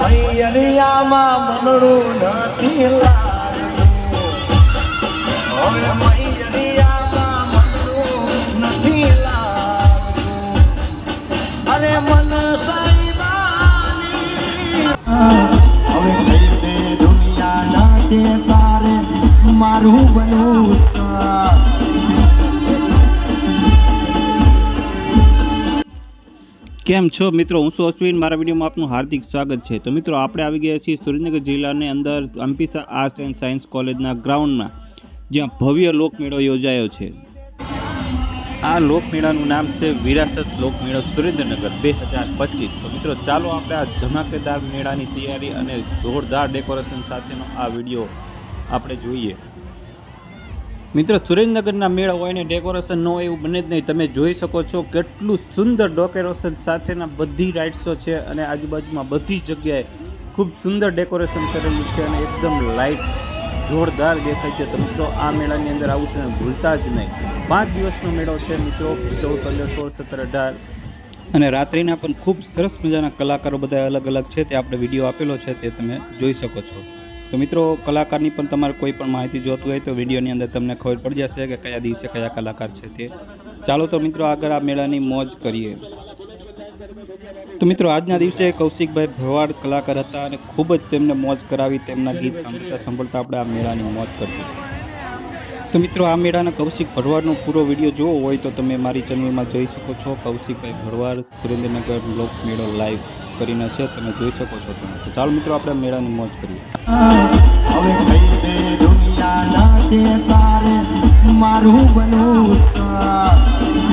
મૈયરિયામાં મનડું નથી લાગતું. મૈયરિયામાં મનડું નથી લાગતું. અરે મન હવે દુનિયા ના કે તારે મારું બનવું કેમ છો મિત્રો? હું છું અશ્વિન. મારા વિડીયોમાં આપનું હાર્દિક સ્વાગત છે. તો મિત્રો, આપણે આવી ગયા છીએ સુરેન્દ્રનગર જિલ્લાની અંદર અંપિસા આર્ટ્સ એન્ડ સાયન્સ કોલેજના ગ્રાઉન્ડમાં, જ્યાં ભવ્ય લોકમેળો યોજાયો છે. આ લોકમેળાનું નામ છે વિરાસત લોકમેળો સુરેન્દ્રનગર બે હજાર પચીસ. તો મિત્રો, ચાલો આપણે આ ધમાકેદાર મેળાની તૈયારી અને જોરદાર ડેકોરેશન સાથેનો આ વીડિયો આપણે જોઈએ. મિત્રો, સુરેન્દ્રનગરના મેળા હોય ને ડેકોરેશન ન હોય એવું બને જ નહીં. તમે જોઈ શકો છો કેટલું સુંદર ડેકોરેશન સાથેના બધી રાઇડ્સો છે અને આજુબાજુમાં બધી જગ્યાએ ખૂબ સુંદર ડેકોરેશન કરેલું છે અને એકદમ લાઇટ જોરદાર દેખાય છે. તમે તો આ મેળાની અંદર આવું છે ભૂલતા જ નહીં. પાંચ દિવસનો મેળો છે મિત્રો, ચૌદ, પંદર, સોળ, સત્તર, અઢાર. અને રાત્રિના પણ ખૂબ સરસ મજાના કલાકારો બધા અલગ અલગ છે. તે આપણે વીડિયો આપેલો છે, તે તમે જોઈ શકો છો. તો મિત્રો, કલાકારની પણ તમારે કોઈ પણ માહિતી જોતું હોય તો વિડીયોની અંદર તમને ખબર પડી જશે કે કયા દિવસે કયા કલાકાર છે તે. ચાલો તો મિત્રો, આગળ આ મેળાની મોજ કરીએ. તો મિત્રો, આજના દિવસે કૌશિકભાઈ ભરવાડ કલાકાર હતા અને ખૂબ જ તેમને મોજ કરાવી, તેમના ગીત સાંભળતા સાંભળતા આપણે આ મેળાની મોજ કરીએ. તો મિત્રો, આ મેળાના કૌશિક ભરવાડનો પૂરો વીડિયો જોવો હોય તો તમે મારી ચેનલમાં જોઈ શકો છો કૌશિકભાઈ ભરવાડ, સુરેન્દ્રનગર લોક મેળો લાઈવ કરીને છે, તમે જોઈ શકો છો તમે. તો ચાલો મિત્રો, આપણે મેળાની મોજ કરીએ. હવે થઈ દે દુનિયા ના કે તારે મારું બનવું સા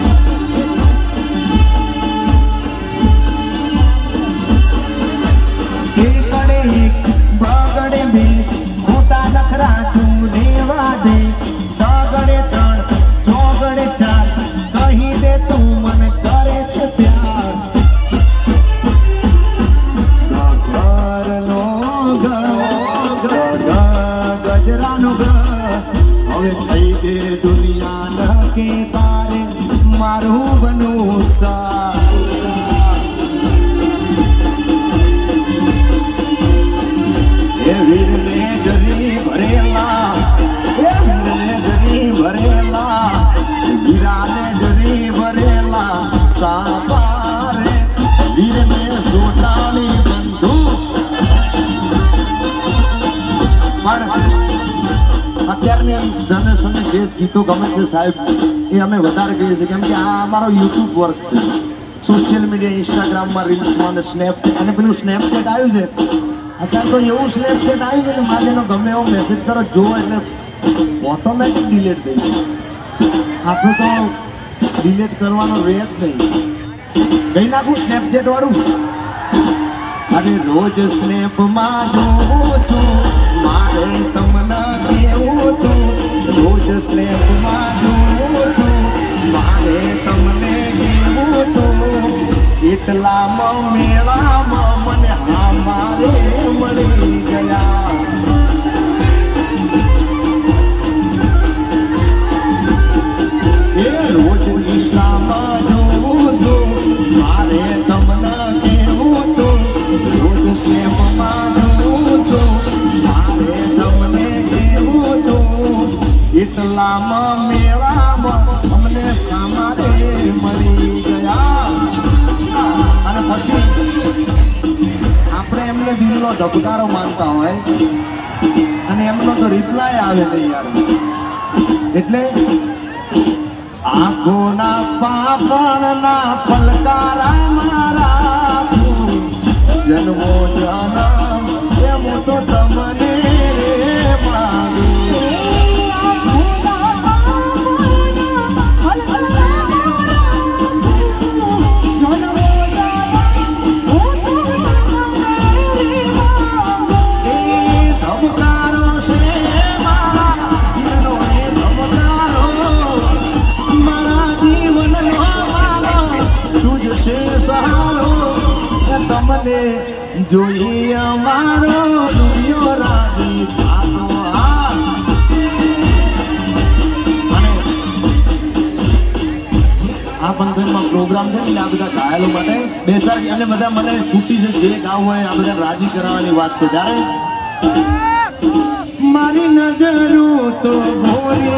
પણ અત્યારની જનરેશનને જે ગીતો ગમે છે સાહેબ, એ અમે વધારે કહીએ છીએ. કેમ કે આ અમારો યુટ્યુબ વર્ક છે. સોશિયલ મીડિયા ઇન્સ્ટાગ્રામમાં રીલ્સમાં અને સ્નેપચેટ અને પેલું સ્નેપચેટ આવ્યું છે. અત્યારે તો એવું સ્નેપચેટ આવ્યું છે કે માટેનો ગમે એવો મેસેજ કરો જો એટલે ઓટોમેટિક ડિલેટ થઈ જાય. આપણે તો ડિલેટ કરવાનો રહે જ નહીં. ગઈ નાખું સ્નેપચેટ વાળું. અરે રોજ સ્નેપમાં જોઉં છું. મારે તમને કેવું તું રોજ સ્નેપમાં જોઉં છું મારે તમને કેવું તું, એટલામાં મેળામાં મને હા મારે મળી એટલામાં અમને સામારે મળી ગયા. અને પછી આપણે એમને દિલનો ધબકારો માનતા હોય અને એમનો તો રિપ્લાય આવે નહીં યાર. એટલે આંખોના પાપણના પલકારા મારા જન્મો જન્મ એમ તો તમને એ તમને જોઈ અમારો આ મહાપંથકમાં પ્રોગ્રામ છે ને આ બધા ઘાયલો માટે બે ચાર અને બધા મને છૂટી છે, જે ગાવ હોય આ બધા રાજી કરાવવાની વાત છે. ત્યારે મારી નજરો તો ભોરી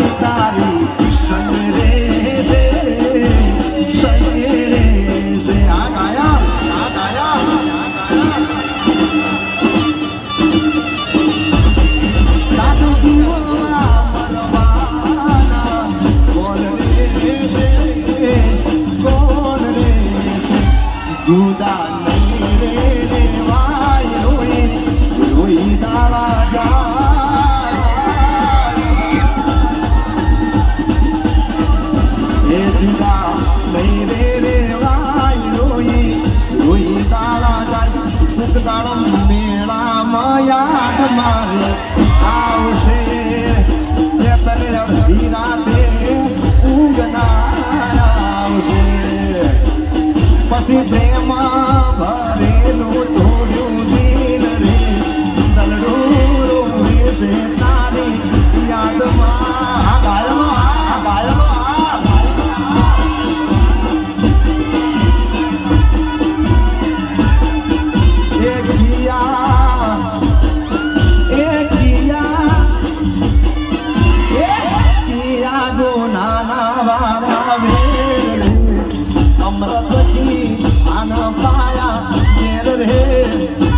નહીં રે રેવાય રોઈ દાડા જાય દાડમ મેળામાં યાદ આવશે તને અડધી રાતે આવશે પછી પ્રેમા ભરેલું આના આન પાયા ઘેર રે.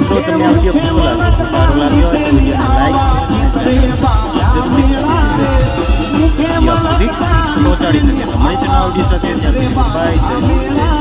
મિત્રો તમને આ કેવો લાગ્યો? સારો લાગ્યો હોય તો વિડીયોને લાઈક પહોંચાડી શકે. તમારી ચેનલ આવડી સાથે ત્યાં બાય